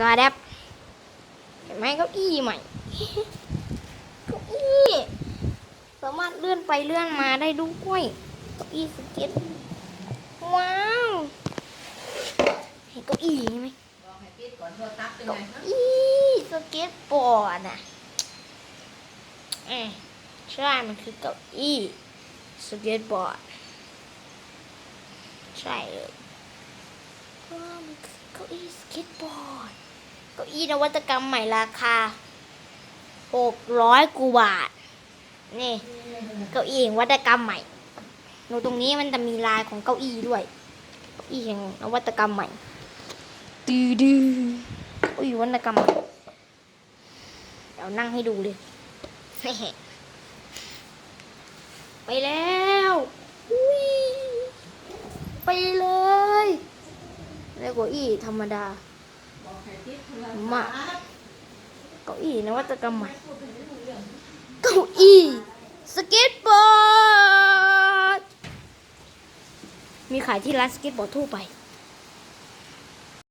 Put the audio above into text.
ดาแดบเห็นไหมเก้าอี้ใหม่เก้าอี้สามารถเลื่อนไปเลื่อนมาได้ด้วยเก้าอี้สเก็ตว้าวเห็นเก้าอี้ไหมบอกให้ปิดก่อนโทรศัพท์เป็นไงฮะอีสเก็ตบอร์ดอะอ้ยใช่มันคือเก้าอี้สเก็ตบอร์ดใช่เลย เก้าอี้สเก็ตบอร์ด เก้าอี้นวัตกรรมใหม่ราคาหกร้อยกว่าบาท นี่ เก้าอี้นวัตกรรมใหม่หนูตรงนี้มันจะมีลายของเก้าอี้ด้วย เก้าอี้แห่งนวัตกรรมใหม่ ดื้อดื้อเก้าอี้นวัตกรรมใหม่เดี๋ยวนั่งให้ดูเลยไปแล้วอุ้ยไปเลย แล้วเก้าอี้ธรรมดาหมาเก้าอี้นวัตกรรมใหม่เก้าอี้สเก็ตบอร์ดมีขายที่ร้านสเก็ตบอร์ดทั่วไป